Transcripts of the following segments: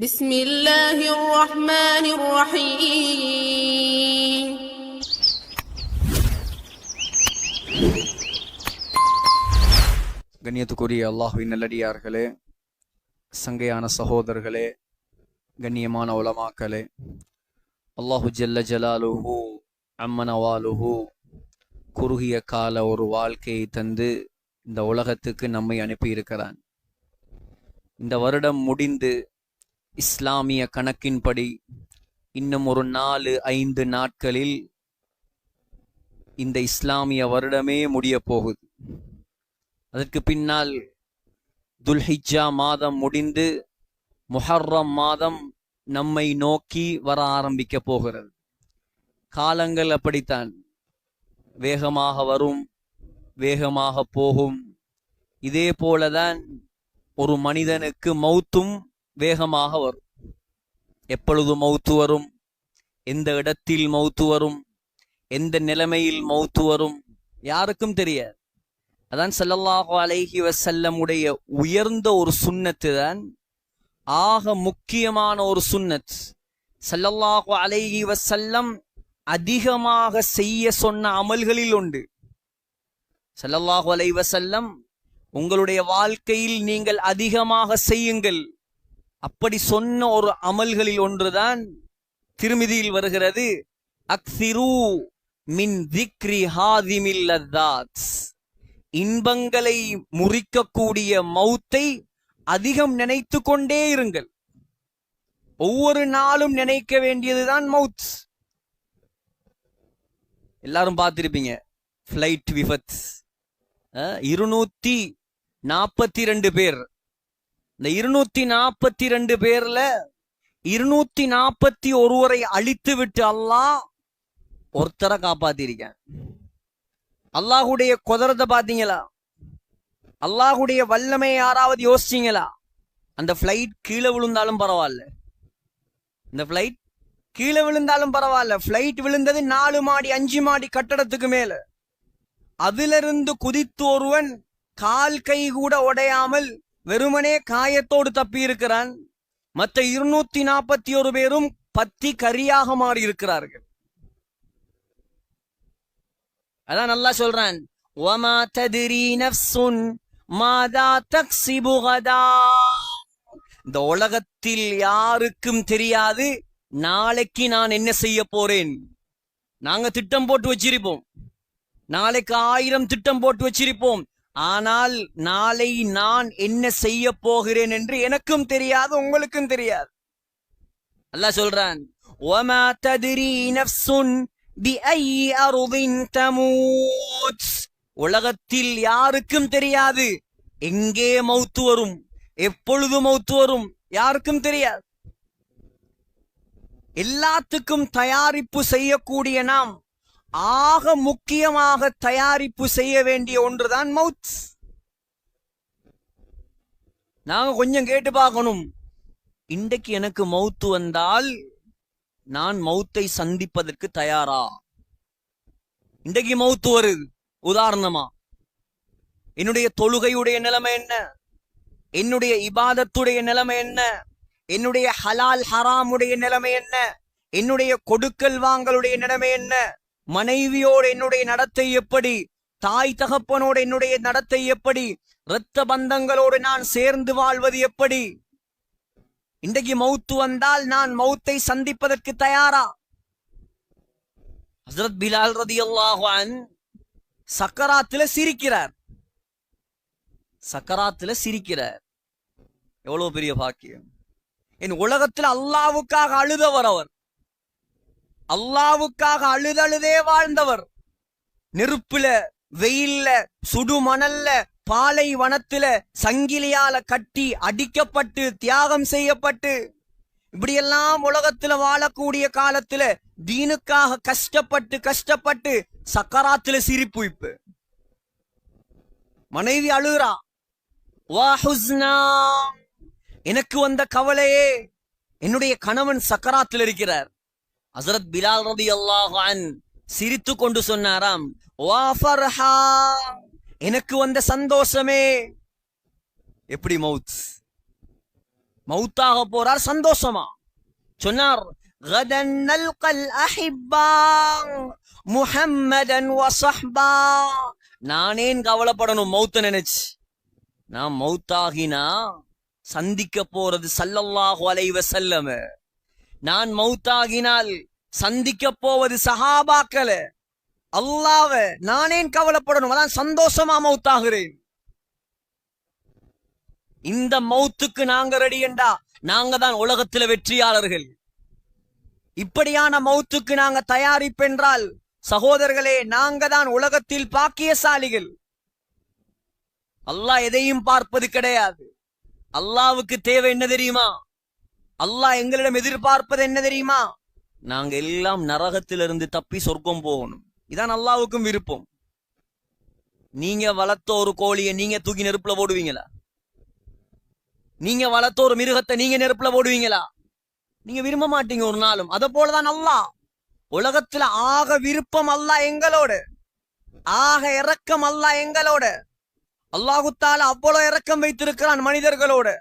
بسم الله الرحمن الرحيم கண்ணியத்துக்குரிய அல்லாஹுவின் நல்லடியார்களே சங்கையான சகோதரர்களே கண்ணியமான உலமாக்களே அல்லாஹு ஜல்ல ஜலாலுஹு அம்மனவாலுஹு குறுகிய கால ஒரு வாழ்க்கையை தந்து இந்த உலகத்துக்கு நம்மை அனுப்பியிருக்கிறான் இந்த வருடம் முடிந்து இஸ்லாமிய கணக்கின்படி இன்னும் ஒரு நாலு ஐந்து நாட்களில் இந்த இஸ்லாமிய வருடமே முடிய போகுது. அதற்கு பின்னால் துல்ஹிஜ்ஜா மாதம் முடிந்து முஹர்ரம் மாதம் நம்மை நோக்கி வர ஆரம்பிக்க போகிறது. காலங்கள் அப்படித்தான். வேகமாக வரும் வேகமாக போகும். இதே போலதான் ஒரு மனிதனுக்கு மௌத்தும் வேகமாக வரும். எப்பொழுது மௌத்து வரும்? எந்த இடத்தில் மௌத்து வரும்? எந்த நிலைமையில் மௌத்து வரும்? யாருக்கும் தெரியாது. அதான் சல்லல்லாஹு அலைஹி வஸல்லம் உடைய உயர்ந்த ஒரு சுண்ணத்து தான் ஆக முக்கியமான ஒரு சுன்னத் சல்லல்லாஹு அலைஹி வசல்லம் அதிகமாக செய்ய சொன்ன அமல்களில் உண்டு சல்லல்லாஹு அலைஹி வசல்லம் உங்களுடைய வாழ்க்கையில் நீங்கள் அதிகமாக செய்யுங்கள். அப்படி சொன்ன ஒரு அமல்களில் ஒன்றுதான் திருமிதியில் வருகிறது. அக்சிரு மின் திக்ரி ஹாதிமில் இன்பங்களை முறிக்கக்கூடிய மௌத்தை அதிகம் நினைத்து கொண்டே இருங்கள். ஒவ்வொரு நாளும் நினைக்க வேண்டியதுதான் மவுத் எல்லாரும் பார்த்திருப்பீங்க. ஃப்ளைட் விபத் இருநூத்தி நாற்பத்தி ரெண்டு பேர். இந்த இருநூத்தி நாற்பத்தி ரெண்டு பேர்ல இருநூத்தி நாற்பத்தி ஒருவரை அழித்து விட்டு அல்லாஹ் ஒருத்தரை காப்பாத்திருக்கேன். அல்லாஹுடைய குதிரத்தை பாத்தீங்களா அல்லாஹுடைய வல்லமை யாராவது யோசிச்சீங்களா? அந்த ஃப்ளைட் கீழே விழுந்தாலும் பரவாயில்ல. இந்த ஃப்ளைட் கீழே விழுந்தாலும் பரவாயில்ல. ஃப்ளைட் விழுந்தது நாலு மாடி அஞ்சு மாடி கட்டடத்துக்கு மேல. அதிலிருந்து குதித்து ஒருவன் கால் கை கூட உடையாமல் வெறுமனே காயத்தோடு தப்பி இருக்கிறான் மற்ற இருநூத்தி நாற்பத்தி ஒரு பேரும் பத்தி கரியாக மாறி இருக்கிறார்கள் அதான் நல்லா சொல்றான். ஒமா ததிரி நப்சுன் மாதா தக்சிபுகதா இந்த உலகத்தில் யாருக்கும் தெரியாது. நாளைக்கு நான் என்ன செய்ய போறேன்? நாங்க திட்டம் போட்டு வச்சிருப்போம். நாளைக்கு ஆயிரம் திட்டம் போட்டு வச்சிருப்போம். ஆனால் நாளை நான் என்ன செய்ய போகிறேன் என்று எனக்கும் தெரியாது உங்களுக்கும் தெரியாது. அல்லா சொல்றான் ஒமா ததிரி நப்சுன் உலகத்தில் யாருக்கும் தெரியாது எங்கே மௌத்து வரும் எப்பொழுது மௌத்து வரும் யாருக்கும் தெரியாது. எல்லாத்துக்கும் தயாரிப்பு செய்யக்கூடிய நாம் ஆக முக்கியமாக தயாரிப்பு செய்ய வேண்டிய ஒன்றுதான் மவுத். நாங்க கொஞ்சம் கேட்டு பார்க்கணும். இன்றைக்கு எனக்கு மௌத்து வந்தால் நான் மௌத்தை சந்திப்பதற்கு தயாரா? இன்றைக்கு மௌத்து வருது. உதாரணமா என்னுடைய தொழுகையுடைய நிலைமை என்ன? என்னுடைய இபாதத்துடைய நிலைமை என்ன? என்னுடைய ஹலால் ஹராமுடைய நிலைமை என்ன? என்னுடைய கொடுக்கல் வாங்கலுடைய நிலைமை என்ன? மனைவியோடு என்னுடைய நடத்தை எப்படி? தாய் தகப்பனோடு என்னுடைய நடத்தை எப்படி? இரத்த பந்தங்களோடு நான் சேர்ந்து வாழ்வது எப்படி? இன்றைக்கு மௌத்து வந்தால் நான் மௌத்தை சந்திப்பதற்கு தயாரா? ஹசரத் பிலால் ரதி அல்லாஹான் சக்கராத்துல சிரிக்கிறார். சக்கராத்துல சிரிக்கிறார். எவ்வளவு பெரிய பாக்கியம். என் உலகத்தில் அல்லாவுக்காக அழுதவர் அவர். அல்லாவுக்காக அழுதழுதே வாழ்ந்தவர். நெருப்புல வெயில்ல சுடு மணல்ல பாலை வனத்துல சங்கிலியால கட்டி அடிக்கப்பட்டு தியாகம் செய்யப்பட்டு இப்படியெல்லாம் உலகத்துல வாழக்கூடிய காலத்துல தீனுக்காக கஷ்டப்பட்டு கஷ்டப்பட்டு சக்கராத்துல சிரிப்பு இப்ப. மனைவி அழுகிறா வா ஹுஸ்னா எனக்கு வந்த கவலையே என்னுடைய கணவன் சக்கராத்தில் இருக்கிறார். ஹசரத் பிலால் ரதி அல்லாஹான் சிரித்து கொண்டு சொன்னாராம் வா ஃபர்ஹா எனக்கு வந்த சந்தோஷமே எப்படி மவுத் மௌத்தாக போறார் சந்தோஷமா சொன்னார் غدا نلقى الأحباء محمدا وصحبا நானேன் கவலைப்படணும் மௌத்த நினைச்சு நான் மௌத்தாகினா சந்திக்க போறது சல்லல்லாஹு அலைஹி வஸல்லம் நான் மௌத்தாகினால் சந்திக்க போவது சஹாபாக்கள அல்லாவ நானேன் கவலைப்படணும். அதான் சந்தோஷமா மௌத்தாகிறேன். இந்த மௌத்துக்கு நாங்க ரெடி என்றா நாங்க தான் உலகத்துல வெற்றியாளர்கள். இப்படியான மௌத்துக்கு நாங்க தயாரிப்பென்றால் சகோதரர்களே நாங்க தான் உலகத்தில் பாக்கியசாலிகள். அல்லாஹ் எதையும் பார்ப்பது கிடையாது. அல்லாவுக்கு தேவை என்ன தெரியுமா? அல்லாஹ் எங்களிடம் எதிர்பார்ப்பது என்ன தெரியுமா? நாங்க எல்லாம் நரகத்திலிருந்து தப்பி சொர்க்கம் போகணும். இதான் அல்லாவுக்கும் விருப்பம். நீங்க வளர்த்த ஒரு கோழியை நீங்க தூக்கி நெருப்புல போடுவீங்களா? நீங்க வளர்த்த ஒரு மிருகத்தை நீங்க நெருப்புல போடுவீங்களா? நீங்க விரும்ப மாட்டீங்க ஒரு நாளும். அத போலதான் அல்லாஹ். உலகத்துல ஆக விருப்பம் அல்லாஹ் எங்களோட. ஆக இறக்கம் அல்லாஹ் எங்களோட. அல்லாஹுத்தால அவ்வளவு இறக்கம் வைத்திருக்கிறான் மனிதர்களோட.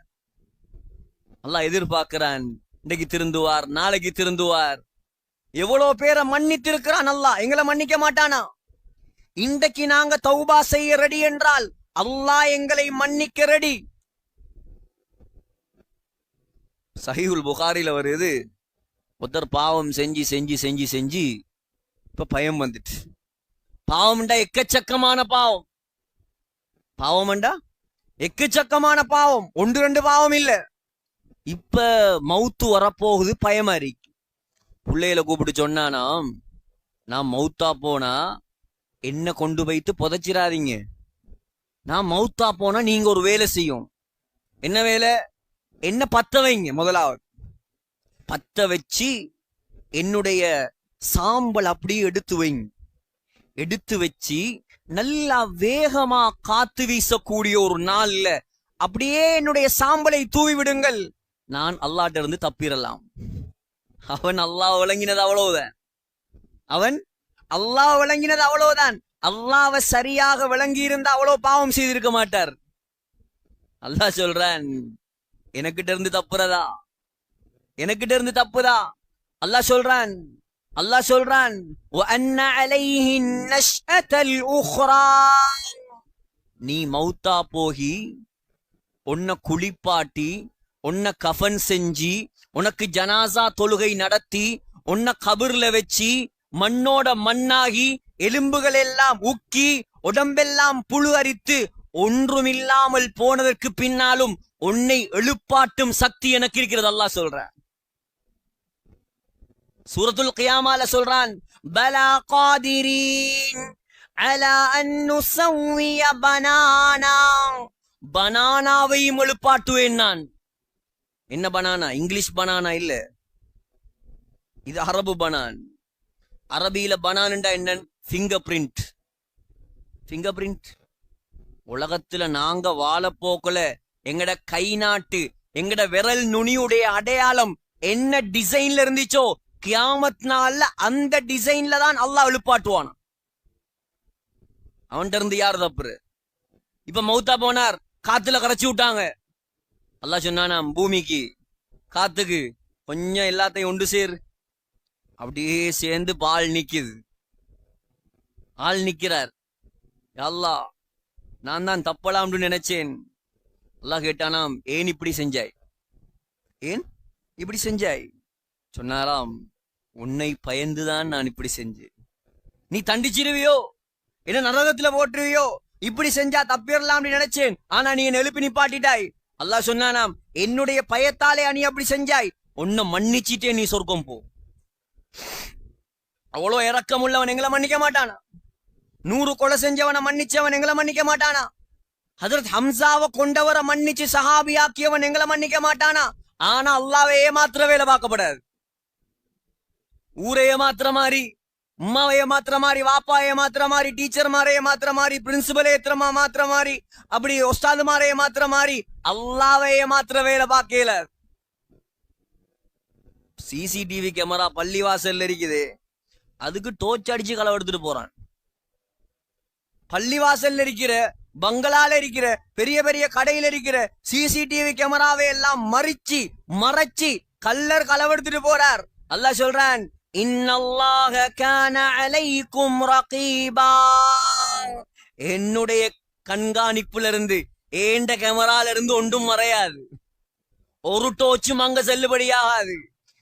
அல்லாஹ் எதிர்பார்க்கிறான். இன்னைக்கு திருந்துவார் நாளைக்கு திருந்துவார். எவ்வளவு பேரை மன்னித்திருக்கிறான் அல்லாஹ். எங்களை மன்னிக்க மாட்டானா? இன்றைக்கு நாங்க தௌபா செய்ய ரெடி என்றால் அல்லாஹ் எங்களை மன்னிக்க ரெடி சஹீஹுல் புகாரில வருது ஒருத்தர் பாவம் செஞ்சு செஞ்சு செஞ்சு செஞ்சு இப்ப பயம் வந்துட்டு. பாவம்டா எக்கச்சக்கமான பாவம். பாவம்டா எக்கச்சக்கமான பாவம். ஒன்று ரெண்டு பாவம் இல்ல. இப்ப மவுத்து வரப்போகுது பயமாரி. பிள்ளையில கூப்பிட்டு சொன்னானாம் நான் மவுத்தா போனா என்ன கொண்டு வைத்து புதைச்சிடாதீங்க. நான் மவுத்தா போனா நீங்க ஒரு வேலை செய்யும். என்ன வேலை? என்ன பத்த வைங்க முதலாவது. பத்த வச்சு என்னுடைய சாம்பல் அப்படியே எடுத்து வைங்க. எடுத்து வச்சு நல்லா வேகமா காத்து வீசக்கூடிய ஒரு நாள்ல அப்படியே என்னுடைய சாம்பலை தூவி விடுங்கள். நான் அல்லாட்ட இருந்து தப்பிடலாம் அவன் அல்லாஹ் விளங்கினது அவ்வளவுதான். அவன் அல்லாஹ் விளங்கினது அவ்வளவுதான். அல்லாவை சரியாக விளங்கி இருந்தா அவ்வளவு பாவம் செய்திருக்க மாட்டார். அல்லாஹ் சொல்றான் எனக்கிட்ட இருந்து தப்புறதா? எனக்கிட்ட இருந்து தப்புதா? அல்லாஹ் சொல்றான் அல்லாஹ் சொல்றான் நீ மௌத்தா போகி உன்னை குளிப்பாட்டி உன்னை கஃபன் செஞ்சு உனக்கு ஜனாசா தொழுகை நடத்தி உன்னை கபர்ல வச்சு மண்ணோட மண்ணாகி எலும்புகள் எல்லாம் உக்கி உடம்பெல்லாம் புழு அரித்து ஒன்றுமில்லாமல் போனதற்கு பின்னாலும் உன்னை எழுப்பாட்டும் சக்தி எனக்கு இருக்கிறது அல்லாஹ் சொல்ற. சூரத்துல் கியாமால சொல்றான் பலா காதிரீன் அலா அன்னு நுஸவ்விய பனானா. பனானாவையும் எழுப்பாட்டுவேன் நான். என்ன பனானா இங்கிலீஷ் பனானா இல்ல. இது அரபு பனான் அரபியில பனான்டா என்ன ஃபிங்கர் பிரிண்ட் ஃபிங்கர் பிரிண்ட் உலகத்துல நாங்க வாழ போக்கல எங்கட கை நாட்டு எங்கட விரல் நுனியுடைய அடையாளம் என்ன டிசைன்ல இருந்துச்சோ கியாமத் நாள்ல அந்த டிசைன்ல தான் அல்லாஹ் எழுப்பாட்டுவான்? அவன்கிட்ட இருந்து யார் தப்புரு இப்ப மௌத்தா போனார் காத்துல கரைச்சி விட்டாங்க. அல்லா சொன்னானாம் பூமிக்கு காத்துக்கு கொஞ்சம் எல்லாத்தையும் ஒன்று சேர். அப்படியே சேர்ந்து பால் நிக்குது. ஆள் நிக்கிறார். அல்லா நான் தான் தப்பலாம்னு நினைச்சேன். அல்லாஹ் கேட்டானாம் ஏன் இப்படி செஞ்சாய்? ஏன் இப்படி செஞ்சாய்? சொன்னாராம் உன்னை பயந்துதான் நான் இப்படி செஞ்சேன். நீ தண்டிச்சிருவியோ? என்ன நரகத்துல போட்டுருவியோ? இப்படி செஞ்சா தப்பிடலாம்னு நினைச்சேன். ஆனா நீ என்ன எழுப்பி நிப்பாட்டிட்டாய். அல்லாஹ் சொன்னானாம் என்னுடைய பயத்தாலே நீ அப்படி செஞ்சாய் உன்னை மன்னிச்சிட்டே நீ சொர்க்கம் போ. அவ்வளோ இறக்கம் உள்ளவன் எங்களை மன்னிக்க மாட்டானா? நூறு கொலை செஞ்சவனை மன்னிச்சவன் எங்களை மன்னிக்க மாட்டானா? ஹதரத் ஹம்சாவை கொண்டவரை மன்னிச்சு சஹாபியாக்கியவன் எங்களை மன்னிக்க மாட்டானா? ஆனா அல்லாவை ஏமாத்திர வேலை பார்க்கப்படாது. ஊரை ஏமாத்துற மாதிரி உம்மாவை ஏமாத்துற மாதிரி வாப்பா ஏமாத்துற மாதிரி டீச்சர் மாரை ஏமாத்துற மாதிரி பிரின்சிபல் ஏத்துறமா மாத்துற மாதிரி அப்படி ஒஸ்தாது மாரை ஏமாத்துற மாதிரி அல்லாவை ஏமாத்துற வேலை பார்க்கல. சிசிடிவி கேமரா பள்ளி வாசல்ல இருக்குது. அதுக்கு டோர்ச் அடிச்சு களை எடுத்துட்டு போறான். பள்ளிவாசல்ல இருக்கிற பங்களால இருக்கிற பெரிய பெரிய கடையில இருக்கிற சிசிடிவி கேமராவை எல்லாம் மறிச்சு மறைச்சு கல்லர் களவெடுத்துட்டு போறார். அல்ல சொல்றான் இன்னல்லாஹ கான அலைக்கும் ரகீபா. என்னுடைய கண்காணிப்புல இருந்து ஏண்ட கேமரால இருந்து ஒன்றும் மறையாது. ஒரு டோச்சும் அங்க செல்லுபடியாகாது.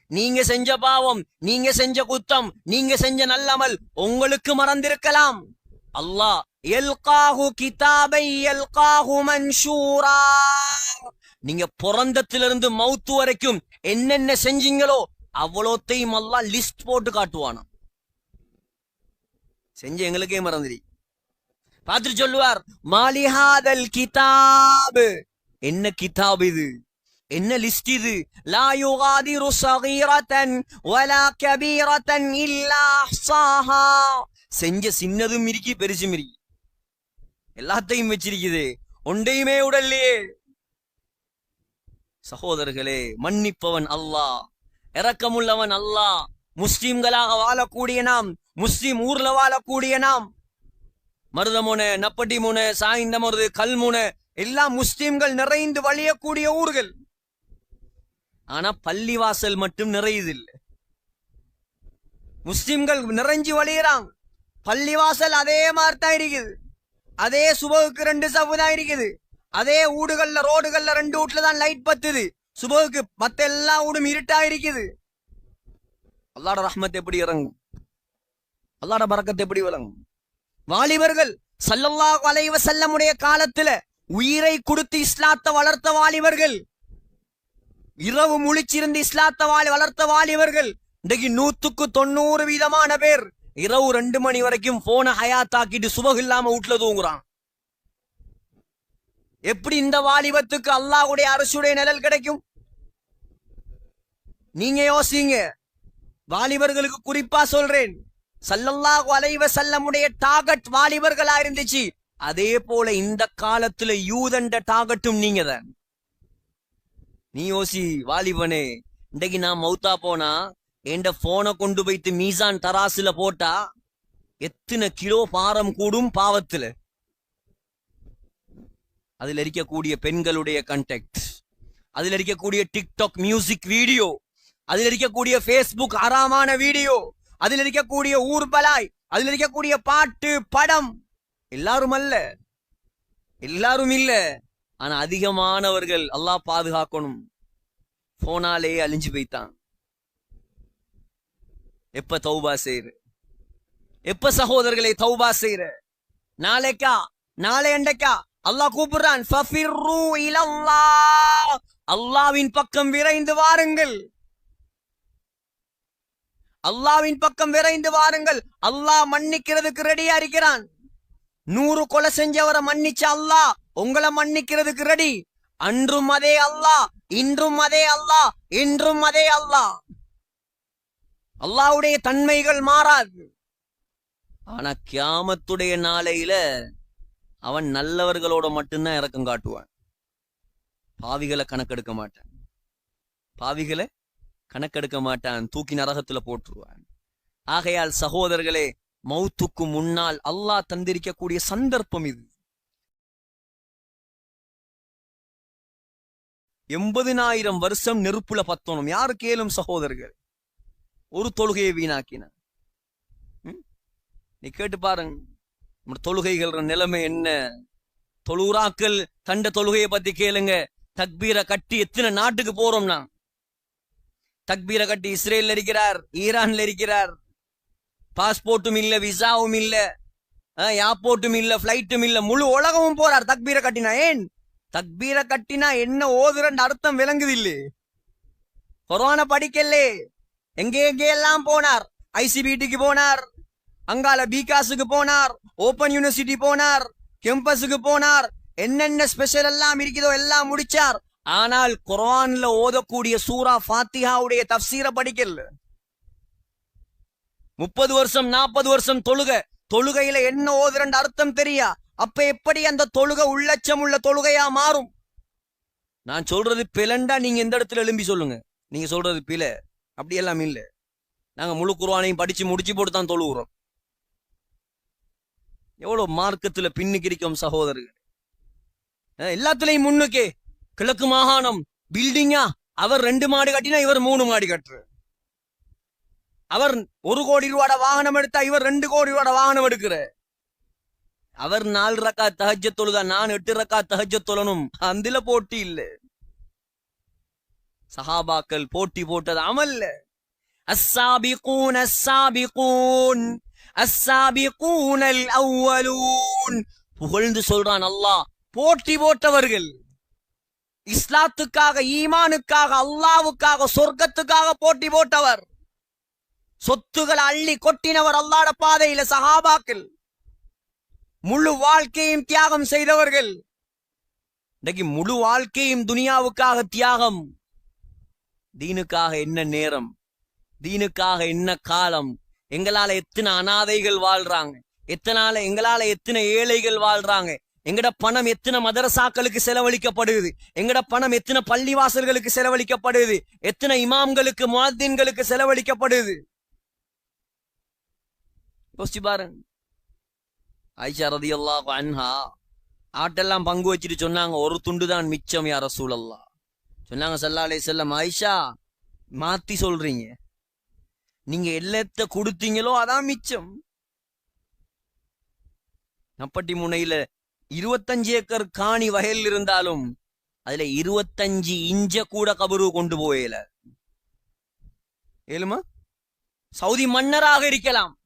நீங்க செஞ்ச பாவம் நீங்க செஞ்ச குத்தம் நீங்க செஞ்ச நல்லமல் உங்களுக்கு மறந்திருக்கலாம். அல்லாஹ் எல்காஹு கிதாபை எல்காஹு மன்ஷூரா. நீங்க பிறந்தத்திலிருந்து மௌத்து வரைக்கும் என்னென்ன செஞ்சீங்களோ அவ்வளோத்தையும் எல்லாம் லிஸ்ட் போட்டு காட்டுவானா செஞ்சு எங்களுக்கே மறந்துடி. பார்த்துட்டு சொல்லுவார் மாலிஹாதல் கிதாபு. என்ன கிதாப் இது? என்ன லிஸ்ட் இது? லா யுகாதிரு சகீரத்தன் வலா கபீரத்தன் இல்லா சாஹா செஞ்ச சின்னதும் இருக்கி பெருசும் இருக்கி. எல்லாத்தையும் வச்சிருக்குது. ஒன்றையுமே உடல்லையே. சகோதரர்களே மன்னிப்பவன் அல்லாஹ். இறக்கமுள்ளவன் அல்லாஹ். முஸ்லிம்களாக வாழக்கூடிய நாம் முஸ்லிம் ஊர்ல வாழக்கூடிய நாம். மருதமுனை நப்பட்டி முனை சாய்ந்த மருது கல்முனை எல்லாம் முஸ்லிம்கள் நிறைந்து வழியக்கூடிய ஊர்கள். ஆனா பள்ளிவாசல் மட்டும் நிறையுதில்லை. முஸ்லிம்கள் நிறைஞ்சு வழியிறாங்க. பள்ளிவாசல் அதே மாதிரி தான் இருக்குது. அதே சுபகுக்கு ரெண்டு சவு தான் இருக்குது. அதே ஊடுகள்ல ரோடுகள்ல ரெண்டு வீட்டுல தான் லைட் பத்துது. சுபகுக்கு மத்த எல்லா ஊடும் இருட்டா இருக்குது அல்லாட ரஹ்மத் எப்படி இறங்கும்? அல்லாட பறக்கத்தை எப்படி விளங்கும்? வாலிபர்கள் சல்லல்லா அலைஹி செல்லமுடைய காலத்துல உயிரை கொடுத்து இஸ்லாத்தை வளர்த்த வாலிபர்கள் இரவு முழிச்சிருந்து இஸ்லாத்தை வாலி வளர்த்த வாலிபர்கள் இன்றைக்கு நூத்துக்கு தொண்ணூறு வீதமான பேர் இரவு ரெண்டு மணி வரைக்கும் போனை ஹயாத்தாக்கிட்டு சுபகு இல்லாம வீட்டுல தூங்குறான். எப்படி இந்த வாலிபத்துக்கு அல்லாஹுடைய அரசுடைய நிழல் கிடைக்கும்? நீங்க யோசிங்க. வாலிபர்களுக்கு குறிப்பா சொல்றேன். சல்லல்லாஹு அலைவ செல்லமுடைய டாகட் வாலிபர்களா இருந்துச்சு. அதே போல இந்த காலத்துல யூதண்ட டாகட்டும் நீங்க தான் நீ யோசி வாலிபனே இன்றைக்கு நான் மௌத்தா போனா என்ட போனை கொண்டு போயிட்டு மீசான் தராசுல போட்டா எத்தனை கிலோ பாரம் கூடும் பாவத்துல. அதுல இருக்கக்கூடிய பெண்களுடைய கண்டெக்ட் அதுல இருக்கக்கூடிய டிக்டாக் மியூசிக் வீடியோ அதுல இருக்கக்கூடிய ஃபேஸ்புக் அறாமான வீடியோ அதுல இருக்கக்கூடிய ஊர்பலாய் அதுல இருக்கக்கூடிய பாட்டு படம். எல்லாரும் அல்ல. எல்லாரும் இல்ல. ஆனா அதிகமானவர்கள் அல்லாஹ் பாதுகாக்கணும். போனாலே அழிஞ்சு போய்த்தான். எப்ப தௌபா செய்யற? எப்ப சகோதரர்களை தௌபா செய்யற? நாளைக்கா? நாளை அண்டைக்கா அல்லாஹ் கூப்பிடுறான் அல்லாவின் பக்கம் விரைந்து வாருங்கள். அல்லாவின் பக்கம் விரைந்து வாருங்கள். அல்லாஹ் மன்னிக்கிறதுக்கு ரெடியா இருக்கிறான். நூறு கொலை செஞ்சவரை மன்னிச்ச அல்லாஹ் உங்களை மன்னிக்கிறதுக்கு ரெடி அன்றும் அதே அல்லாஹ் இன்றும் அதே அல்லாஹ் இன்றும் அதே அல்லாஹ். அல்லாஹ்வுடைய தன்மைகள் மாறாது. ஆனா கியாமத்துடைய நாளையில அவன் நல்லவர்களோட மட்டும்தான் இறக்கம் காட்டுவான். பாவிகளை கணக்கெடுக்க மாட்டான். பாவிகளை கணக்கெடுக்க மாட்டான். தூக்கி நரகத்துல போட்டுருவான். ஆகையால் சகோதரர்களே மௌத்துக்கு முன்னால் அல்லாஹ் தந்திருக்கக்கூடிய சந்தர்ப்பம் இது. எண்பதினாயிரம் வருஷம் நெருப்புல பத்தணும். யாரு கேளும் சகோதரர்கள்? ஒரு தொழுகையை வீணாக்கின நீ கேட்டு பாருங்க. நம்ம தொழுகைகள் நிலைமை என்ன? தொழுறாக்கள் கண்ட தொழுகையை பத்தி கேளுங்க. தக்பீரை கட்டி எத்தனை நாட்டுக்கு போறோம்னா தக்பீரை கட்டி இஸ்ரேல்ல இருக்கிறார் ஈரான்ல இருக்கிறார். பாஸ்போர்ட்டும் இல்ல விசாவும் இல்ல. ஏர்போர்ட்டும் இல்ல பிளைட்டும் இல்ல. முழு உலகமும் போறார் தக்பீரை கட்டினா. ஏன்? தக்பீரை கட்டினா என்ன ஓதுறன்னு அர்த்தம் விளங்குது இல்லை கொரோனா படிக்கலே எங்கே எங்கே எல்லாம் போனார் ஐசிபிடிக்கு போனார். அங்கால பிகாஸுக்கு போனார் ஓபன் யூனிவர்சிட்டி போனார் கெம்பஸுக்கு போனார். என்னென்ன ஸ்பெஷல் எல்லாம் இருக்குதோ எல்லாம் முடிச்சார். ஆனால் குரான்ல ஓதக்கூடிய சூரா ஃபாத்திஹாவுடைய தப்சீரை படிக்கல. முப்பது வருஷம் நாற்பது வருஷம் தொழுக. தொழுகையில என்ன ஓதுறன்னு அர்த்தம் தெரியா? அப்ப எப்படி அந்த தொழுக உள்ளச்சம் உள்ள தொழுகையா மாறும்? நான் சொல்றது பிளண்டா நீங்க எந்த இடத்துல எழும்பி சொல்லுங்க. நீங்க சொல்றது பில அப்படி எல்லாம் இல்ல. நாங்க முழு குருவானையும் படிச்சு முடிச்சு போட்டு தான் தொழுகிறோம். எவ்வளோ மார்க்கத்தில் பின்னுக்கிரிக்கும் சகோதரர்கள். எல்லாத்துலேயும் முன்னுக்கே கிழக்கு மாகாணம் பில்டிங்கா அவர் ரெண்டு மாடி கட்டினா இவர் மூணு மாடி கட்டுற. அவர் ஒரு கோடி ரூபாட வாகனம் எடுத்தா இவர் ரெண்டு கோடி ரூபாட வாகனம் எடுக்கிற. அவர் நாலு ரக்கா தகஜ தொழுதா நான் எட்டு ரக்கா தகஜ தொழணும். அதுல போட்டி இல்ல. சஹாபாக்கள் போட்டி போட்டது அமல்ல. அஸ்ஸாபிகூன் அஸ்ஸாபிகூன் அஸ்ஸாபிகூனல் அவ்வலூன். புகழ்ந்து சொல்றான் அல்லாஹ். போட்டி போட்டவர்கள். இஸ்லாத்துக்காக ஈமானுக்காக அல்லாவுக்காக சொர்க்கத்துக்காக போட்டி போட்டவர். சொத்துகள் அள்ளி கொட்டினவர் அல்லாட பாதையில சஹாபாக்கள். முழு வாழ்க்கையும் தியாகம் செய்தவர்கள். இன்றைக்கு முழு வாழ்க்கையும் துனியாவுக்காக தியாகம். தீனுக்காக என்ன நேரம்? தீனுக்காக என்ன காலம்? எங்களால எத்தனை அனாதைகள் வாழ்றாங்க? எத்தனால எங்களால எத்தனை ஏழைகள் வாழ்றாங்க? எங்கட பணம் எத்தனை மதரசாக்களுக்கு செலவழிக்கப்படுது? எங்கட பணம் எத்தனை பள்ளிவாசல்களுக்கு செலவழிக்கப்படுது? எத்தனை இமாம்களுக்கு முஅத்தின்களுக்கு செலவழிக்கப்படுது? யோசிச்சு பாருங்க. ரதி அல்லா அன்ஹா ஆட்டெல்லாம் பங்கு வச்சுட்டு சொன்னாங்க ஒரு துண்டு தான் மிச்சம் யார சூழல்லா சொன்னாங்க சல்லா அலைஹி செல்லம் ஆயிஷா மாத்தி சொல்றீங்க. நீங்க எல்லாத்த கொடுத்தீங்களோ அதான் மிச்சம். நப்பட்டி முனையில இருபத்தஞ்சு ஏக்கர் காணி வயல் இருந்தாலும் அதுல இருபத்தஞ்சு இஞ்ச கூட கபரு கொண்டு போயல ஏழுமா? சவுதி மன்னராக இருக்கலாம்.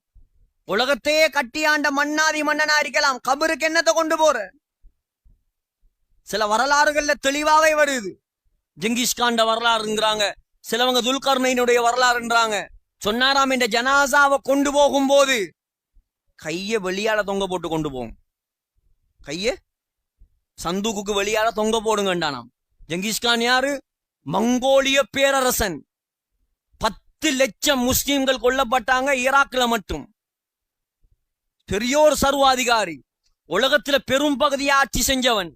உலகத்தையே கட்டியாண்ட மன்னாதி மன்னனா இருக்கலாம். கபருக்கு என்னத்தை கொண்டு போற? சில வரலாறுகள்ல தெளிவாவே வருது. ஜெங்கிஸ்காண்ட வரலாறுங்கிறாங்க. சிலவங்க துல்கர்ணையினுடைய வரலாறுன்றாங்க. சொன்னாராம் இந்த ஜனாசாவை கொண்டு போகும்போது கைய வெளியால தொங்க போட்டு கொண்டு போகும் கைய சந்தூக்குக்கு வெளியால தொங்க போடுங்கண்டானாம். ஜங்கிஸ்கான் யாரு? மங்கோலிய பேரரசன். பத்து லட்சம் முஸ்லிம்கள் கொல்லப்பட்டாங்க ஈராக்ல மட்டும். பெரியோர் சர்வாதிகாரி. உலகத்துல பெரும் பகுதியை ஆட்சி செஞ்சவன்.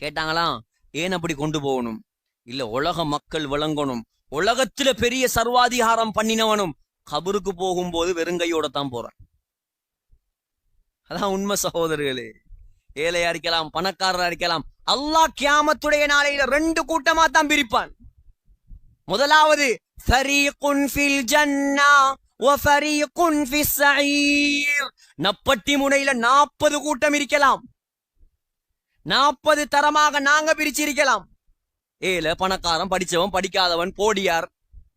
கேட்டாங்களாம் ஏன் அப்படி கொண்டு போகணும்? இல்ல உலக மக்கள் விளங்கணும். உலகத்துல பெரிய சர்வாதிகாரம் பண்ணினவனும் கபருக்கு போகும்போது வெறுங்கையோட தான் போறான். அதான் உண்மை சகோதரர்களே. ஏழையா இருக்கலாம் பணக்காரரா இருக்கலாம் அல்லாஹ் கியாமத்துடைய நாளையில ரெண்டு கூட்டமா தான் பிரிப்பான். முதலாவது ஜன்னா நப்பட்டி முனையில நாற்பது கூட்டம் இருக்கலாம். நாற்பது தரமாக நாங்க பிரிச்சிருக்கலாம். ஏல பணக்காரன் படிச்சவன் படிக்காதவன் போடியார்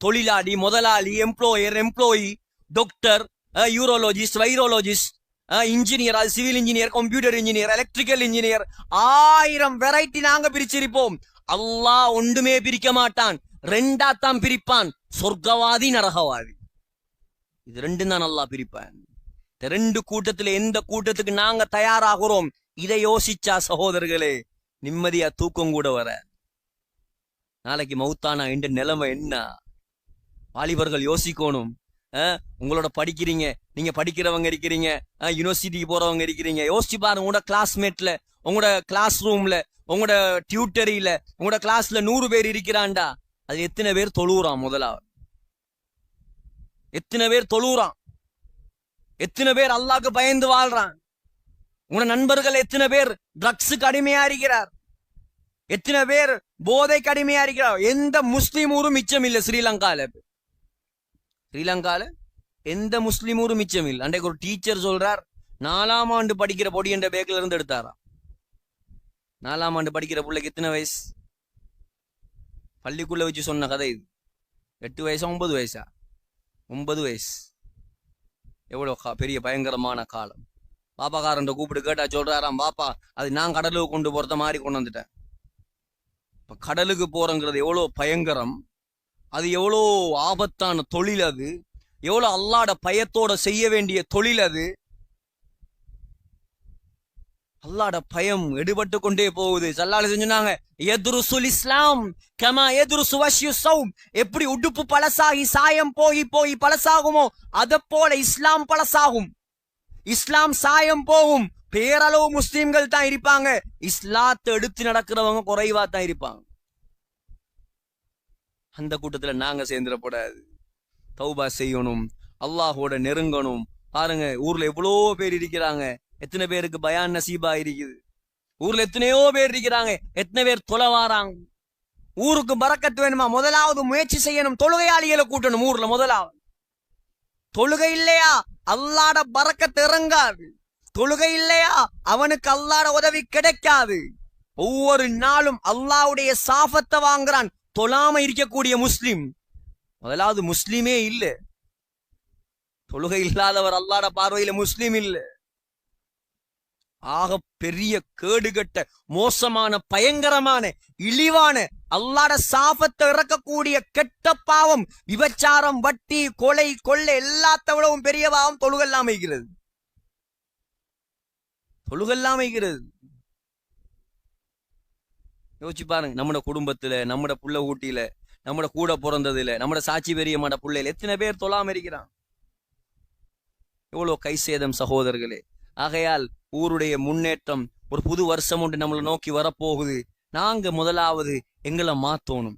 தொழிலாளி முதலாளி employer employee doctor urologist virologist engineer அது civil engineer computer engineer electrical engineer ஆயிரம் வெரைட்டி நாங்க பிரிச்சிருப்போம். அல்லாஹ் ஒன்றுமே பிரிக்க மாட்டான். ரெண்டா தான் பிரிப்பான். சொர்க்கவாதி நரகவாதி. இது ரெண்டு தான் நல்லா பிரிப்பான். இந்த ரெண்டு கூட்டத்துல எந்த கூட்டத்துக்கு நாங்க தயாராகிறோம்? இதை யோசிச்சா சகோதரர்களே நிம்மதியா தூக்கம் கூட வர நாளைக்கு மவுத்தானா என்ற நிலைமை என்ன? வாலிபர்கள் யோசிக்கணும். உங்களோட படிக்கிறீங்க. நீங்க படிக்கிறவங்க இருக்கிறீங்க. யூனிவர்சிட்டிக்கு போறவங்க இருக்கிறீங்க. யோசிச்சு பாருங்க உங்களோட கிளாஸ்மேட்ல உங்களோட கிளாஸ் ரூம்ல உங்களோட டியூட்டரியில உங்களோட கிளாஸ்ல நூறு பேர் இருக்கிறான்டா. அது எத்தனை பேர் தொழுவுறான் முதலாவது? எத்தனை பேர் தொழுவுறான்? எத்தனை பேர் அல்லாக்கு பயந்து வாழ்றான்? உங்களோட நண்பர்கள் எத்தனை பேர் ட்ரக்ஸுக்கு அடிமையா இருக்கிறார்? எத்தனை பேர் போதை கடுமையா இருக்கிறார். எந்த முஸ்லீம் ஊரும் மிச்சம் இல்லை ஸ்ரீலங்கால. ஸ்ரீலங்கால எந்த முஸ்லீம் ஊரும் மிச்சம் இல்லை. அன்றைக்கு ஒரு டீச்சர் சொல்றார் நாலாம் ஆண்டு படிக்கிற பொடி என்ற பேக்கில இருந்து எடுத்தாராம். நாலாம் ஆண்டு படிக்கிற பிள்ளைக்கு எத்தனை வயசு? பள்ளிக்குள்ள வச்சு சொன்ன கதை இது. எட்டு வயசா ஒன்பது வயசா? ஒன்பது வயசு. எவ்வளவு கா- பெரிய பயங்கரமான காலம். பாப்பாக்காரன் கூப்பிட்டு கேட்டா சொல்றாராம் பாப்பா அது நான் கடலுக்கு கொண்டு போறத மாதிரி கொண்டு வந்துட்டேன். இப்ப கடலுக்கு போறங்கிறது எவ்வளவு பயங்கரம் அது எவ்வளோ ஆபத்தான தொழில் அது எவ்வளவு அல்லாட பயத்தோட செய்ய வேண்டிய தொழில் அது. அல்லாட பயம் எடுபட்டு கொண்டே போகுது. சல்லால செஞ்சுனாங்க எதுருசுல் இஸ்லாம் கமா எதுருசு வஷ்யு சவும் எப்படி உடுப்பு பழசாகி சாயம் போய் போய் பழசாகுமோ அத போல இஸ்லாம் பழசாகும். இஸ்லாம் சாயம் போகும் பேரளவு முஸ்லிம்கள் தான் இருப்பாங்க. இஸ்லாத்தை எடுத்து நடக்கிறவங்க குறைவா தான் இருப்பாங்க. அந்த கூட்டத்துல நாங்க சேர்ந்துடக்கூடாது. தௌபா செய்யணும். அல்லாஹோட நெருங்கணும். பாருங்க ஊர்ல எவ்வளோ பேர் இருக்கிறாங்க. எத்தனை பேருக்கு பயான் நசீபா இருக்குது. ஊர்ல எத்தனையோ பேர் இருக்கிறாங்க. எத்தனை பேர் தொலை வாராங்க. ஊருக்கு பறக்கத்து வேணுமா? முதலாவது முயற்சி செய்யணும். தொழுகையாளிகளை கூட்டணும் ஊர்ல முதலாவது. தொழுகை இல்லையா? அல்லாட பறக்கத்து இறங்காது. தொழுகை இல்லையா? அவனுக்கு அல்லாட உதவி கிடைக்காது. ஒவ்வொரு நாளும் அல்லாவுடைய சாபத்தை வாங்குறான். தொழாம இருக்கக்கூடிய முஸ்லிம். முதலாவது முஸ்லிமே இல்ல. தொழுகை இல்லாதவர் அல்லாட பார்வையில முஸ்லிம் இல்ல. ஆக பெரிய கேடுகட்ட மோசமான பயங்கரமான இழிவான அல்லாட சாபத்தை இறக்கக்கூடிய கெட்ட பாவம் விபச்சாரம் வட்டி கொலை கொள்ளை எல்லாத்த விடவும் பெரிய பாவம் தொழுகெல்லாம் வைக்கிறது தொழுகெல்லாம் வைக்கிறது. யோசிச்சு பாருங்க நம்மட குடும்பத்துல நம்மட புள்ள ஊட்டியில நம்மட கூட பிறந்ததுல நம்மட சாட்சி பெரிய பிள்ளையில எத்தனை பேர் தொழாம இருக்கிறான்? எவ்வளவு கை சேதம் சகோதரர்களே. ஆகையால் ஊருடைய முன்னேற்றம் ஒரு புது வருஷம் ஒன்று நம்மளை நோக்கி வரப்போகுது. நாங்க முதலாவது எங்களை மாத்தோணும்.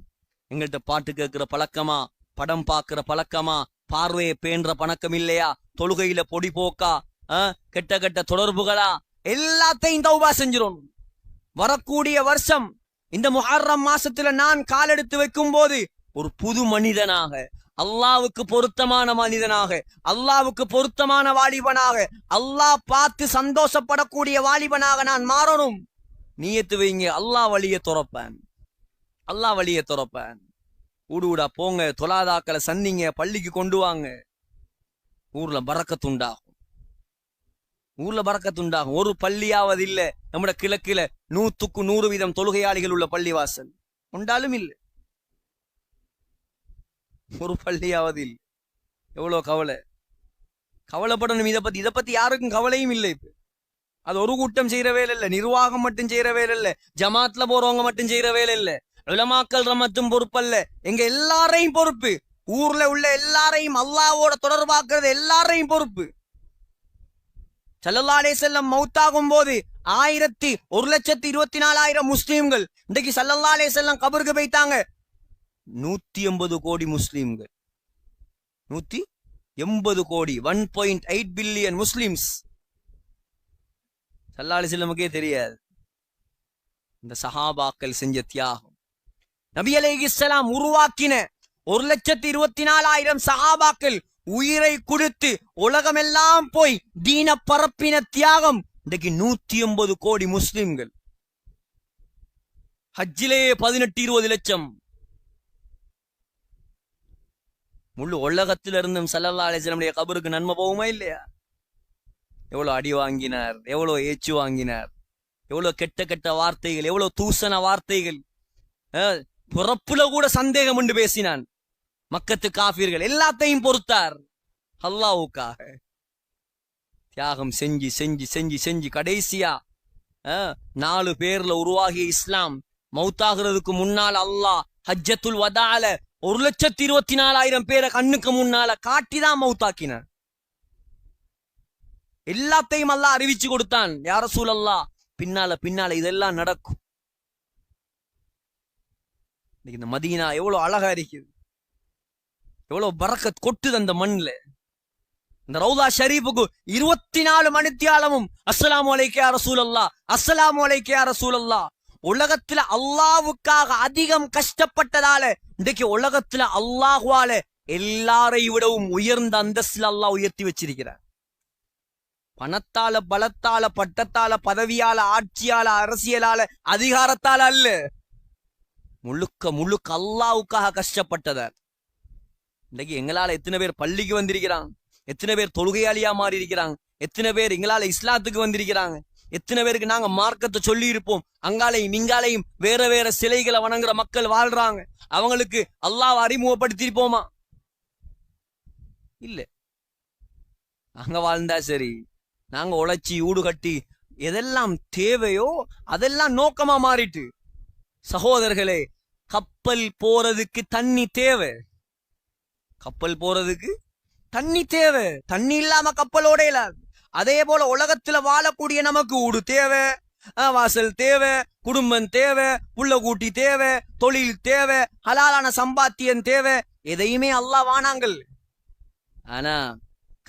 எங்கள்கிட்ட பாட்டு கேட்கிற பழக்கமா படம் பார்க்கிற பழக்கமா பார்வையை பேன்ற பணக்கம் இல்லையா? தொழுகையில பொடி போக்கா கெட்ட கெட்ட தொடர்புகளா? எல்லாத்தையும் தௌபா செஞ்சிடணும் வரக்கூடிய வருஷம் இந்த முஹர்ரம் மாசத்துல நான் காலெடுத்து வைக்கும் போது ஒரு புது மனிதனாக அல்லாவுக்கு பொருத்தமான மனிதனாக அல்லாவுக்கு பொருத்தமான வாலிபனாக அல்லாஹ் பார்த்து சந்தோஷப்படக்கூடிய வாலிபனாக நான் மாறணும். நீயத்து வைங்க அல்லாஹ் வழிய துறப்பேன். அல்லாஹ் வழியை துறப்பேன். ஊடு ஊடா போங்க தொலாதாக்களை சந்திங்க பள்ளிக்கு கொண்டு வாங்க. ஊர்ல பறக்கத்துண்டாகும். ஊர்ல பறக்கத்துண்டாகும் ஒரு பள்ளியாவது இல்ல. நம்மட கிழக்குல நூத்துக்கு நூறு வீதம் தொழுகையாளிகள் உள்ள பள்ளிவாசல். உண்டாலும் இல்ல. ஒரு பள்ளியாவது இல்ல. எவ்வளோ கவலை. கவலைப்படணும். இதை பத்தி இதை பத்தி யாருக்கும் கவலையும் இல்லை இப்போ. அது ஒரு கூட்டம் செய்யற வேலை இல்ல. நிர்வாகம் மட்டும் செய்யற வேலை இல்ல. ஜமாத்ல போறவங்க மட்டும் செய்யற வேலை இல்ல. உலமாக்கல் ரமத்தும் பொறுப்பல்ல எங்க எல்லாரையும் பொறுப்பு. ஊர்ல உள்ள எல்லாரையும் அல்லாவோட தொடர்பாக்குறது எல்லாரையும் பொறுப்பு. சல்லல்லாலே செல்லம் மௌத்தாகும் போது ஆயிரத்தி ஒரு லட்சத்தி இருபத்தி நாலாயிரம் முஸ்லீம்கள் இன்றைக்கு சல்லல்லாலே செல்லம் கபருக்கு போய்த்தாங்க நூத்தி எண்பது கோடி முஸ்லீம்கள். நூத்தி எண்பது கோடி one point eight billion Muslims. சல்லாலி செல்லமுக்கே தெரியாது. இந்த சஹாபாக்கள் செஞ்ச தியாகம். நபி அலைஹிஸ்ஸலாம் உருவாக்கின ஒரு லட்சத்தி இருபத்தி நாலாயிரம் சஹாபாக்கள் உயிரை கொடுத்து உலகமெல்லாம் போய் தீன பரப்பின தியாகம். இன்றைக்கு நூத்தி எண்பது கோடி முஸ்லிம்கள். ஹஜ்ஜிலே பதினெட்டு இருபது லட்சம். முழு உலகத்திலிருந்தும் சல்லல்லா அலிஸ்லமுடைய கபருக்கு நன்மை போகுமா இல்லையா? எவ்வளவு அடி வாங்கினார் எவ்வளவு ஏச்சு வாங்கினார் எவ்வளவு கெட்ட கெட்ட வார்த்தைகள் எவ்வளவு தூசண வார்த்தைகள். பிறப்புல கூட சந்தேகம் உண்டு பேசினான். மக்கத்து காஃபிர்கள் எல்லாத்தையும் பொறுத்தார். அல்லாவுக்காக தியாகம் செஞ்சு செஞ்சு செஞ்சு செஞ்சு கடைசியா நாலு பேர்ல உருவாகிய இஸ்லாம் மௌத்தாகிறதுக்கு முன்னால் அல்லாஹ் ஹஜ்ஜத்துல் வதால ஒரு லட்சத்தி இருபத்தி நாலாயிரம் பேரை கண்ணுக்கு முன்னால காட்டிதான் மௌத்தாக்கினான் எல்லாத்தையும் அல்லாஹ் அறிவிச்சு கொடுத்தான். யார சூழல்லா பின்னால பின்னால இதெல்லாம் நடக்கும். இந்த மதீனா எவ்வளவு அழகா இருக்குது. எவ்வளவு பறக்கத் கொட்டுது அந்த மண்ணில். இந்த ரவுதா ஷரீஃபுக்கு இருபத்தி நாலு மணித்தியாலமும் அஸ்லாம் அலைக்கே அரசூலல்லா அஸ்லாம் அலைக்கே அரசூலல்லா உலகத்துல அல்லாவுக்காக அதிகம் கஷ்டப்பட்டதால இன்றைக்கு உலகத்துல அல்லாஹுவால எல்லாரை விடவும் உயர்ந்த அந்தஸ்துல அல்லாஹ் உயர்த்தி வச்சிருக்கிறார். பணத்தால பலத்தால பட்டத்தால பதவியால ஆட்சியால அரசியலால அதிகாரத்தால அல்ல. முழுக்க முழுக்க அல்லாவுக்காக கஷ்டப்பட்டதார். இன்னைக்கு எங்களால எத்தனை பேர் பள்ளிக்கு வந்திருக்கிறாங்க? எத்தனை பேர் தொழுகையாளியா மாறி இருக்கிறாங்க எத்தனை பேர் எங்களால இஸ்லாத்துக்கு வந்திருக்கிறாங்க? எத்தனை பேருக்கு நாங்க மார்க்கத்தை சொல்லி இருப்போம் அங்காலையும் இங்காலையும் வேற வேற சிலைகளை வணங்குற மக்கள் வாழ்றாங்க. அவங்களுக்கு அல்லாஹ் அறிமுகப்படுத்திருப்போமா இல்ல. நாங்க வாழ்ந்தா சரி. நாங்க உழைச்சி ஊடு கட்டி எதெல்லாம் தேவையோ அதெல்லாம் நோக்கமா மாறிட்டு. சகோதரர்களே கப்பல் போறதுக்கு தண்ணி தேவை. கப்பல் போறதுக்கு தண்ணி தேவை. தண்ணி இல்லாம கப்பல் இல்லாது அதே போல உலகத்துல வாழக்கூடிய நமக்கு ஊடு தேவை. வாசல் தேவை குடும்பம் தேவை புள்ள கூட்டி தேவை தொழில் தேவை ஹலாலான சம்பாத்தியம் தேவை. எதையுமே அல்லாஹ் வானாங்கள் ஆனா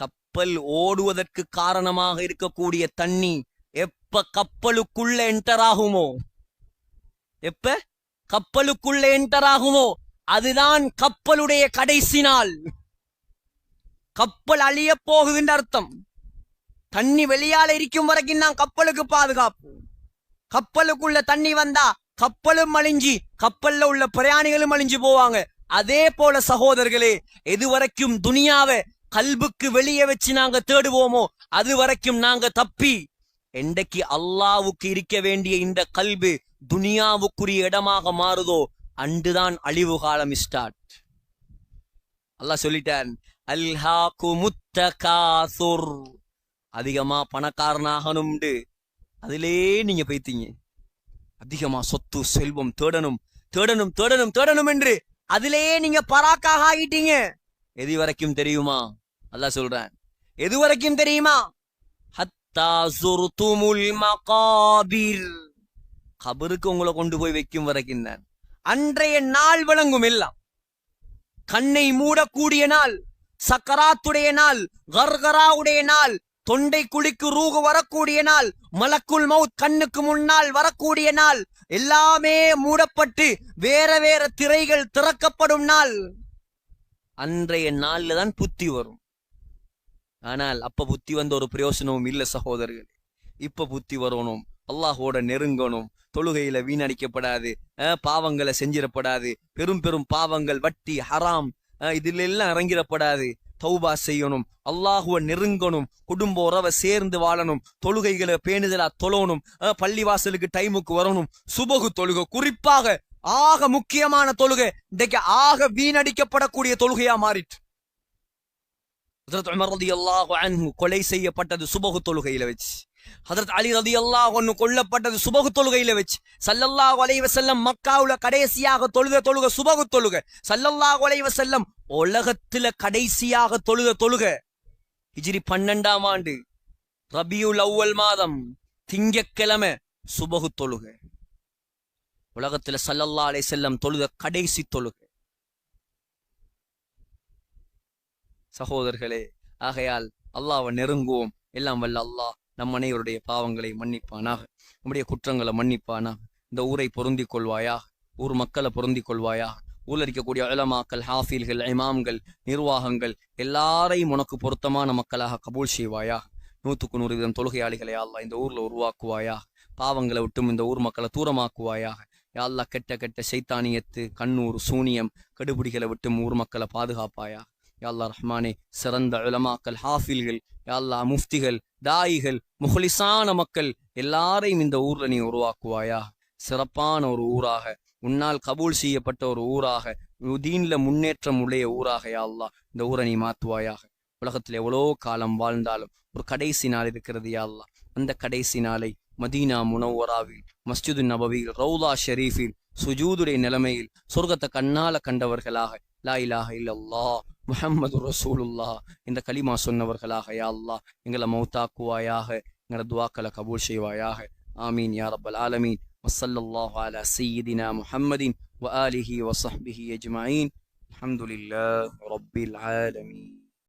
கப்பல் ஓடுவதற்கு காரணமாக இருக்கக்கூடிய தண்ணி எப்ப கப்பலுக்குள்ள என்டர் ஆகுமோ? எப்ப? கப்பலுக்குள்ள என்டர் ஆகுமோ? அதுதான் கப்பலுடைய கடைசி நாள். கப்பல் அழிய போகுதுன்ற அர்த்தம். தண்ணி வெளியால இருக்கும் வரைக்கும் தான் கப்பலுக்கு பாதுகாப்பு. கப்பலுக்குள்ள தண்ணி வந்தா கப்பலும் அழிஞ்சி கப்பல்ல உள்ள பிரயாணிகளும் அழிஞ்சு போவாங்க. அதே போல சகோதரர்களே எது வரைக்கும் துனியாவை கல்புக்கு வெளியே வச்சு நாங்க தேடுவோமோ அது வரைக்கும் நாங்க தப்பி. என்றைக்கு அல்லாவுக்கு இருக்க வேண்டிய இந்த கல்பு துனியாவுக்குரிய இடமாக மாறுதோ அன்றுதான் அழிவு காலம் ஸ்டார்ட் அல்லாஹ் சொல்லிட்டான் குமுத்த முத்தகாசுர் அதிகமா பணக்காரனாகணும்ண்டு அதிலே நீங்க பைத்தீங்க அதிகமா சொத்து செல்வம் தேடணும் தேடணும் தேடணும் தேடணும் என்று அதிலே நீங்க பராக்காக ஆகிட்டீங்க. எது வரைக்கும் தெரியுமா? அல்லாஹ் சொல்றேன். எது வரைக்கும் தெரியுமா? ஹத்தா சுர்துமுல் மகாபிர். கபருக்கு உங்களை கொண்டு போய் வைக்கும் வரைக்கும் தான். அன்றைய நாள் விளங்கும் எல்லாம். கண்ணை மூடக்கூடிய நாள் சக்கராத்துடைய நாள் கர்கராவுடைய நாள் தொண்டை குழிக்கு ரூகு வரக்கூடிய நாள் மலக்குள் மவுத் கண்ணுக்கு முன்னால் வரக்கூடிய நாள் எல்லாமே மூடப்பட்டு வேற வேற திரைகள் திறக்கப்படும் நாள். அன்றைய நாள்ல தான் புத்தி வரும். ஆனால் அப்ப புத்தி வந்த ஒரு பிரயோசனமும் இல்ல சகோதரர்கள். இப்ப புத்தி வரணும். அல்லாஹோட நெருங்கணும். தொழுகையில வீணடிக்கப்படாது. பாவங்களை செஞ்சிடப்படாது. பெரும் பெரும் பாவங்கள் வட்டி ஹராம் இதுல எல்லாம் இறங்கிடப்படாது. தௌபா செய்யணும். அல்லாஹுவ நெருங்கணும். குடும்ப உறவை சேர்ந்து வாழணும். தொழுகைகளை பேணுதலா தொழணும். பள்ளி பள்ளிவாசலுக்கு டைமுக்கு வரணும். சுபகு தொழுகை குறிப்பாக ஆக முக்கியமான தொழுகை இன்றைக்கு ஆக வீணடிக்கப்படக்கூடிய தொழுகையா மாறிட்டு கொலை செய்யப்பட்டது சுபகு தொழுகையில வச்சு. ஹதரத் அலி ரதி அல்லாஹ் அன்ஹு கொல்லப்பட்டது சுபகு தொழுகையில வச்சு. சல்லல்லாஹ் ஒலைவ செல்லம் மக்காவுல கடைசியாக தொழுத தொழுக சுபகு தொழுக. சல்லல்லாஹ் ஒலைவ செல்லம் உலகத்துல கடைசியாக தொழுத தொழுக. ஹிஜ்ரி பன்னெண்டாம் ஆண்டு ரபியுல் அவ்வல் மாதம் திங்கக்கிழமை சுபகு தொழுக. உலகத்துல சல்லல்லா அலை செல்லம் தொழுத கடைசி தொழுக. சகோதரர்களே ஆகையால் அல்லாவை நெருங்குவோம். எல்லாம் வல்ல அல்லாஹ். நம் அனைவருடைய பாவங்களை மன்னிப்பானாக. நம்முடைய குற்றங்களை மன்னிப்பானாக. இந்த ஊரை பொருந்திக் கொள்வாயாக. ஊர் மக்களை பொருந்திக் கொள்வாயாக. ஊரில் இருக்கக்கூடிய உலமாக்கள் ஹாஃபில்கள் இமாம்கள் நிர்வாகங்கள் எல்லாரையும் உனக்கு பொருத்தமான மக்களாக கபூல் செய்வாயாக. நூற்றுக்கு நூறு விதம் தொழுகையாளிகளை அல்லாஹ் இந்த ஊரில் உருவாக்குவாயாக. பாவங்களை விட்டும் இந்த ஊர் மக்களை தூரமாக்குவாயாக. யாழ்லா கெட்ட கெட்ட சைத்தானியத்து கண்ணூர் சூனியம் கடுபிடிகளை விட்டும் ஊர் மக்களை பாதுகாப்பாயாக. யாழ்லா ரஹ்மானே சிறந்த உலமாக்கள் ஹாஃபில்கள் யாழ்லா முஃப்திகள் தாயிகள் முஹ்லிசான மக்கள் எல்லாரையும் இந்த ஊர்ல நீ உருவாக்குவாயா சிறப்பான ஒரு ஊராக உன்னால் கபூல் செய்யப்பட்ட ஒரு ஊராக தீன்ல முன்னேற்றம் உடைய ஊராக யாழ்லா இந்த ஊரை நீ மாத்துவாயாக உலகத்தில் எவ்வளோ காலம் வாழ்ந்தாலும் ஒரு கடைசி நாள் இருக்கிறது யாழ்லா அந்த கடைசி நாளை மதீனா முனவராவில் மஸ்ஜிது நபவியில் ரவுலா ஷெரீஃபில் சுஜூதுடைய நிலைமையில் சொர்க்கத்தை கண்ணால கண்டவர்களாக லா இலாஹ இல்லல்லாஹ் முஹம்மது ரசூலுல்லாஹ் இந்த கலிமா சொன்னவர்களாக யா அல்லாஹ் எங்களை மௌத்தாக்குவாயாக எங்களை துவாக்களை கபூல் செய்வாயாக ஆமீன் யா ரப்பல் ஆலமீன் وصلى الله على سيدنا محمد وآله وصحبه أجمعين الحمد لله رب العالمين